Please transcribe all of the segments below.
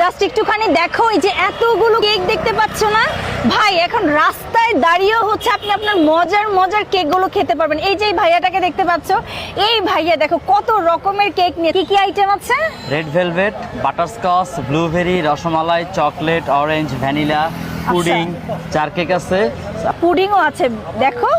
Just একটুখানি দেখো এই যে এতগুলো কেক দেখতে পাচ্ছ না? ভাই এখন রাস্তায় দাঁড়িয়েও হচ্ছে আপনি আপনার মজার মজার কেকগুলো খেতে পারবেন। এই যে ভাইয়াটাকে দেখতে পাচ্ছ এই ভাইয়া দেখো কত রকমের কেক নিয়ে কি কি আইটেম আছে? Red velvet butterscotch blueberry rasmalai chocolate orange vanilla pudding চার কেক আছে। পুডিংও আছে দেখো।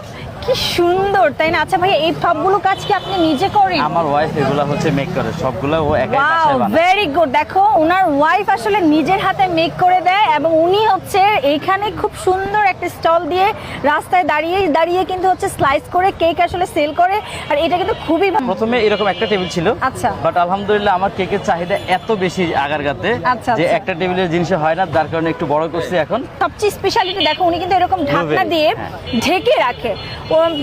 কি সুন্দর তাই না? আচ্ছা ভাইয়া এই সবগুলো কাজ কি আপনি নিজে করেন? আমার ওয়াইফ এগুলা হচ্ছে মেক করে সবগুলো ও একাই বাসায় বানায়। ভেরি গুড দেখো ওনার ওয়াইফ আসলে নিজের হাতে মেক করে দেয় এবং উনি হচ্ছে এইখানে খুব সুন্দর একটা স্টল দিয়ে রাস্তায় দাঁড়িয়ে দাঁড়িয়ে কিন্তু হচ্ছে স্লাইস করে কেক আসলে সেল করে আর এটা কিন্তু খুবই ভালো। প্রথমে এরকম একটা টেবিল ছিল আচ্ছা। বাট আলহামদুলিল্লাহ আমার কেকের চাহিদা এত বেশি আগারগাতে আচ্ছা, যে আচ্ছা। একটা টেবিলের জিনিস হয় না যার কারণে একটু বড় করছি এখন। সবচেয়ে স্পেশালিটি দেখো উনি কিন্তু এরকম ঢাকনা দিয়ে হ্যাঁ। ঢেকে রাখে।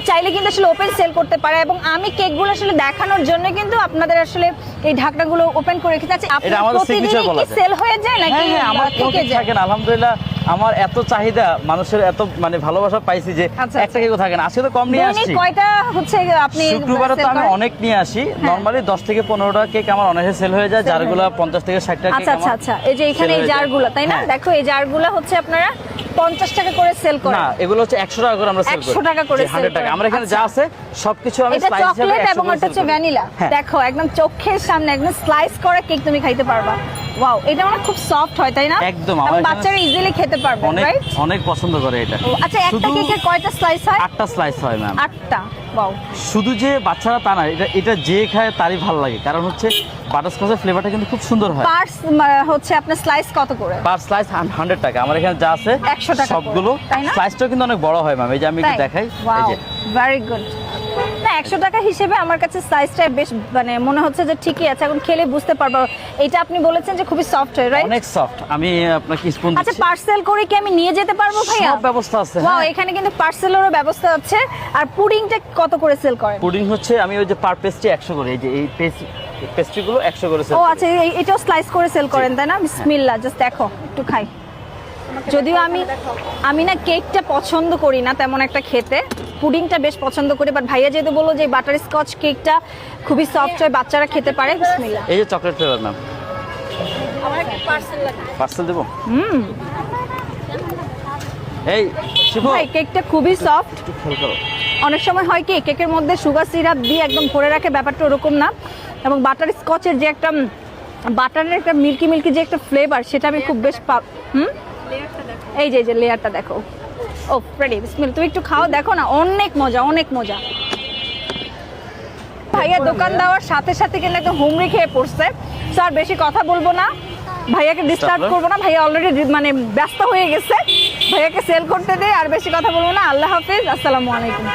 চাইলে কিন্তু আসলে ওপেন সেল করতে পারে এবং আমি কেকগুলো আসলে দেখানোর জন্য কিন্তু আপনাদের আসলে এই ঢাকনাগুলো ওপেন করে রেখেছি আচ্ছা আপনার আমাদের প্রতিদিনই কি সেল হয়ে যায় নাকি হ্যাঁ হ্যাঁ আমার থেকে যায়? আলহামদুলিল্লাহ আমার এত চাহিদা মানুষের এত মানে ভালোবাসা পাইছি যে আচ্ছা, একটা কেকও থাকে না আজকে তো কম নিয়ে আসছি। কয়টা হচ্ছে আপনি শুক্রবারে তো আমি অনেক নিয়ে আসি। নর্মালি দশ থেকে পনেরোটা কেক আমার অনেকে সেল হয়ে যায় হয়ে যারগুলো পঞ্চাশ থেকে ষাট টাকা আচ্ছা আচ্ছা আচ্ছা। এই যে এখানে এই জারগুলো তাই না? দেখো এই জারগুলো হচ্ছে আপনারা পঞ্চাশ টাকা করে সেল করেন না এগুলো হচ্ছে একশো টাকা করে আমরা সেল 100 টাকা করে সেল হান্ড্রেড টাকা। আমরা এখানে আচ্ছা। যা আছে সবকিছু আমি চকলেট এবং এটা হচ্ছে ভ্যানিলা। দেখো একদম চোখের সামনে একদম স্লাইস করা কেক তুমি খাইতে পারবা। ওয়াও এটা মানে খুব সফট হয় তাই না? একদম, আমার বাচ্চারা ইজিলি খেতে পারবে অনেক রাইট অনেক পছন্দ করে এটা। আচ্ছা একটা কেকের কয়টা স্লাইস হয়? আটটা স্লাইস হয় ম্যাম আটটা ওয়াও শুধু যে বাচ্চারা তা না এটা এটা যে খায় তারই ভালো লাগে কারণ হচ্ছে বাটারস্কচের ফ্লেভারটা কিন্তু খুব সুন্দর হয়। পার্স হচ্ছে আপনার স্লাইস কত করে? পার স্লাইস হান্ড্রেড টাকা। আমার এখানে যা আছে 100 টাকা সবগুলো? স্লাইসটাও কিন্তু অনেক বড় হয় ম্যাম এই যে আমি একটু দেখাই এই যে। ভেরি গুড একশো টাকা হিসেবে আমার কাছে সাইজটা বেশ মানে মনে হচ্ছে যে ঠিকই আছে। এখন খেলে বুঝতে পারব। এটা আপনি বলেছেন যে খুবই সফট হয় রাইট অনেক সফট আমি আপনাকে স্পুন আচ্ছা পার্সেল করে কি আমি নিয়ে যেতে পারব ভাইয়া? সব ব্যবস্থা আছে ওয়াও হ্যাঁ। এখানে কিন্তু পার্সেলেরও ব্যবস্থা আছে। আর পুডিংটা কত করে সেল করেন? পুডিং হচ্ছে আমি ওই যে পার পেস্ট্রি একশো করে এই যে এই পেস্ট্রিগুলো একশো করে sell ও আচ্ছা এটাও স্লাইস করে সেল করেন তাই না? বিসমিল্লাহ জাস্ট দেখো একটু খাই। যদিও আমি আমি না কেকটা পছন্দ করি না তেমন একটা খেতে। পুডিংটা বেশ পছন্দ করি বাট ভাইয়া যেহেতু বলল যে বাটার স্কচ কেকটা খুবই সফট হয় বাচ্চারা খেতে পারে। বিসমিল্লাহ। এই যে চকলেট ফ্লেভার ম্যাম পার্সেল দেবো? হুম। এই ভাই কেকটা খুবই সফট অনেক সময় হয় কি কেকের মধ্যে সুগার সিরাপ দিয়ে একদম ভরে রাখে ব্যাপারটা ওরকম না। এবং বাটার স্কচের যে একটা বাটারের একটা মিল্কি মিল্কি যে একটা ফ্লেভার সেটা আমি খুব বেশ পা হুম? এই যে এই যে লেয়ারটা দেখো। ও রেডি বিসমিল তুমি একটু খাও দেখো না অনেক মজা অনেক মজা। ভাইয়া দোকান দেওয়ার সাথে সাথে কিন্তু একদম হুমড়ি খেয়ে পড়ছে। তো আর বেশি কথা বলব না। ভাইয়াকে ডিস্টার্ব? করব না। ভাইয়া অলরেডি মানে ব্যস্ত হয়ে গেছে। ভাইয়াকে সেল করতে দে আর বেশি কথা বলব না। আল্লাহ হাফিজ আসসালামু আলাইকুম।